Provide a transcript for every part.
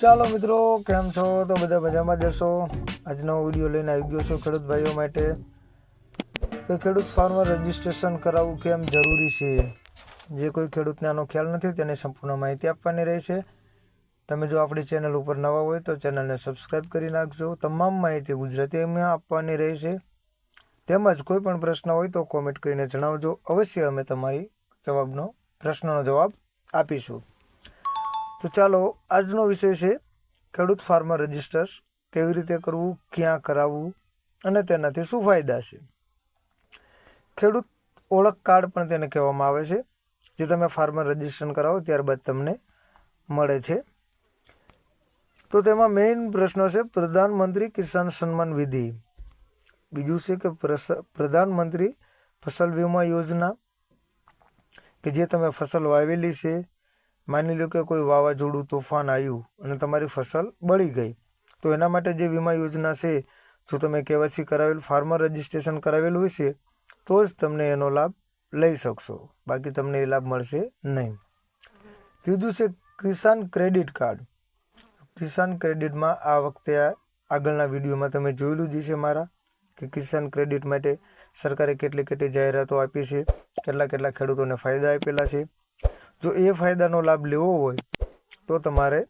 ચાલો મિત્રો, કેમ છો? તો બધા મજામાં જશો આજનો વીડિયો લઈને આવી ગયો છું ખેડૂત ભાઈઓ માટે. કે ખેડૂત ફાર્મર રજિસ્ટ્રેશન કરાવવું કેમ જરૂરી છે? જે કોઈ ખેડૂતને આનો ખ્યાલ નથી, તેને સંપૂર્ણ માહિતી આપવાની રહેશે તમે જો આપણી ચેનલ ઉપર નવા હોય તો ચેનલને સબસ્ક્રાઈબ કરી નાખજો. તમામ માહિતી ગુજરાતીમાં આપવાની રહેશે તેમજ કોઈ પણ પ્રશ્ન હોય તો કોમેન્ટ કરીને જણાવજો. અવશ્ય અમે તમારી જવાબનો, પ્રશ્નનો જવાબ આપીશું. તો ચાલો, આજનો વિષય છે, ખેડૂત ફાર્મર રજિસ્ટર, કેવી રીતે કરવું, ક્યાં કરાવવું અને તેનાથી શું ફાયદા છે. ખેડૂત ઓળખ કાર્ડ પણ તેને કહેવામાં આવે છે, જે તમે ફાર્મર રજિસ્ટ્રેશન કરાવો ત્યારબાદ તમને મળે છે. તો તેમાં મેઇન પ્રશ્ન છે, પ્રધાનમંત્રી કિસાન સન્માન વિધિ. બીજું છે કે પ્રધાનમંત્રી ફસલ વીમા યોજના, કે જે તમે ફસલ વાવેલી છે માની લો કે કોઈ વાવાઝોડું, તોફાન આવ્યું અને તમારી ફસલ બળી ગઈ, તો એના માટે જે વીમા યોજના છે, જો તમે કેવાયસી કરાવેલું, ફાર્મર રજિસ્ટ્રેશન કરાવેલું હશે તો જ તમને એનો લાભ લઈ શકશો. બાકી તમને એ લાભ મળશે નહીં. ત્રીજું છે કિસાન ક્રેડિટ કાર્ડ. કિસાન ક્રેડિટમાં આ વખતે આગળના વિડીયોમાં તમે જોયેલું જ છે મારા, કે કિસાન ક્રેડિટ માટે સરકારે કેટલી કેટલી જાહેરાતો આપી છે કેટલા કેટલા ખેડૂતોને ફાયદા આપેલા છે જો એ ફાયદાનો લાભ લેવો હોય, તો તમારે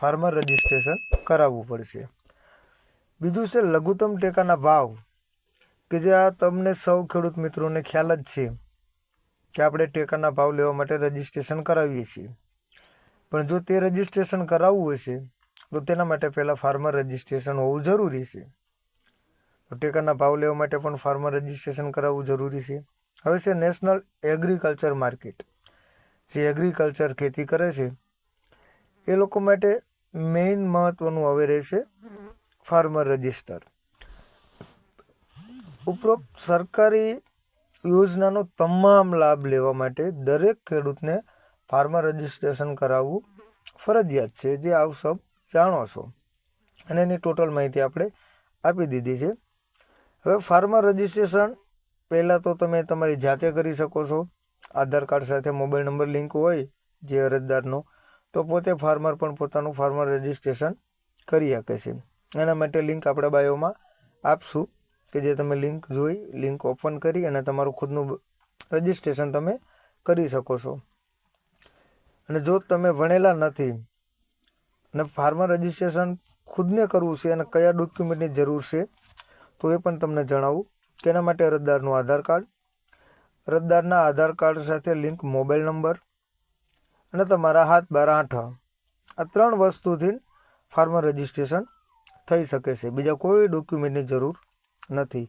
ફાર્મર રજિસ્ટ્રેશન કરાવવું પડશે. બીજું છે લઘુત્તમ ટેકાના ભાવ, કે જે આ તમને સૌ ખેડૂત મિત્રોને ખ્યાલ જ છે કે આપણે ટેકાના ભાવ લેવા માટે રજિસ્ટ્રેશન કરાવીએ છીએ. પણ જો તે રજિસ્ટ્રેશન કરાવવું હશે તો તેના માટે પહેલાં ફાર્મર રજિસ્ટ્રેશન હોવું જરૂરી છે. તો ટેકાના ભાવ લેવા માટે પણ ફાર્મર રજિસ્ટ્રેશન કરાવવું જરૂરી છે. હવે છે નેશનલ એગ્રીકલ્ચર માર્કેટ જે એગ્રીકલ્ચર ખેતી કરે છે, એ લોકો માટે મેઇન મહત્ત્વનું હવે રહેશે ફાર્મર રજિસ્ટર ઉપરોક્ત સરકારી યોજનાનો તમામ લાભ લેવા માટે દરેક ખેડૂતને ફાર્મર રજિસ્ટ્રેશન કરાવવું ફરજિયાત છે, જે આપ સૌ જાણો છો. અને એની ટોટલ માહિતી આપણે આપી દીધી છે. હવે ફાર્મર રજિસ્ટ્રેશન પહેલાં તો તમે તમારી જાતે કરી શકો છો. આધાર કાર્ડ સાથે મોબાઈલ નંબર લિંક હોય જે અરજદારનો, તો પોતે ફાર્મર પણ પોતાનું ફાર્મર રજિસ્ટ્રેશન કરી શકે છે. એના માટે લિંક આપણા બાયોમાં આપશું કે જે તમે લિંક જોઈ, લિંક ઓપન કરી અને તમારું ખુદનું રજિસ્ટ્રેશન તમે કરી શકો છો. અને જો તમે ભણેલા નથી અને ફાર્મર રજિસ્ટ્રેશન ખુદને કરવું છે અને કયા ડોક્યુમેન્ટની જરૂર છે, તો એ પણ તમને જણાવું કે એના માટે અરજદારનું આધાર કાર્ડ અરજદારના આધાર કાર્ડ સાથે લિંક મોબાઈલ નંબર અને તમારા હાથ બાર આઠ આ ત્રણ વસ્તુથી ફાર્મર રજિસ્ટ્રેશન થઈ શકે છે. બીજા કોઈ ડોક્યુમેન્ટની જરૂર નથી.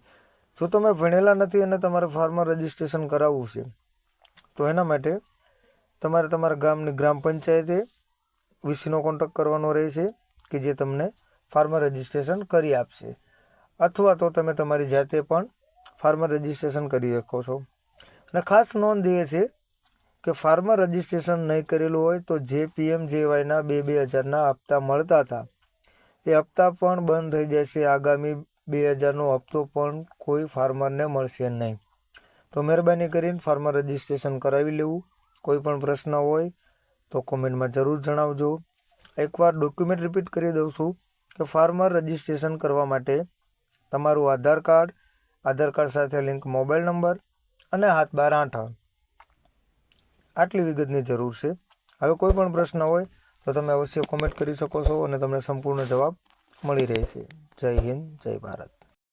જો તમે ભણેલા નથી અને તમારે ફાર્મર રજિસ્ટ્રેશન કરાવવું છે, તો એના માટે તમારે તમારા ગામની ગ્રામ પંચાયતે વીસીનો કોન્ટેક્ટ કરવાનો રહેશે કે જે તમને ફાર્મર રજિસ્ટ્રેશન કરી આપશે. અથવા તો તમે તમારી જાતે પણ ફાર્મર રજિસ્ટ્રેશન કરી શકો છો. અને ખાસ નોંધ એ છે કે ફાર્મર રજિસ્ટ્રેશન નહીં કરેલું હોય તો જે પીએમ જેવાયના બે બે હજારના હપ્તા મળતા હતા. એ હપ્તા પણ બંધ થઈ જશે. આગામી બે હજારનો હપ્તો પણ કોઈ ફાર્મરને મળશે નહીં. તો મહેરબાની કરીને ફાર્મર રજિસ્ટ્રેશન કરાવી લેવું. કોઈ પણ પ્રશ્ન હોય તો કોમેન્ટમાં જરૂર જણાવજો. એકવાર ડોક્યુમેન્ટ રિપીટ કરી દઉં છું કે ફાર્મર રજિસ્ટ્રેશન કરવા માટે તમારું આધાર કાર્ડ આધાર કાર્ડ સાથે લિંક મોબાઈલ નંબર અને હાથ બાર આઠ. આટલી વિગતની જરૂર છે. હવે કોઈ પણ પ્રશ્ન હોય તો તમે અવશ્ય કોમેન્ટ કરી શકો છો અને તમને સંપૂર્ણ જવાબ મળી રહેશે. જય હિન્દ, જય ભારત.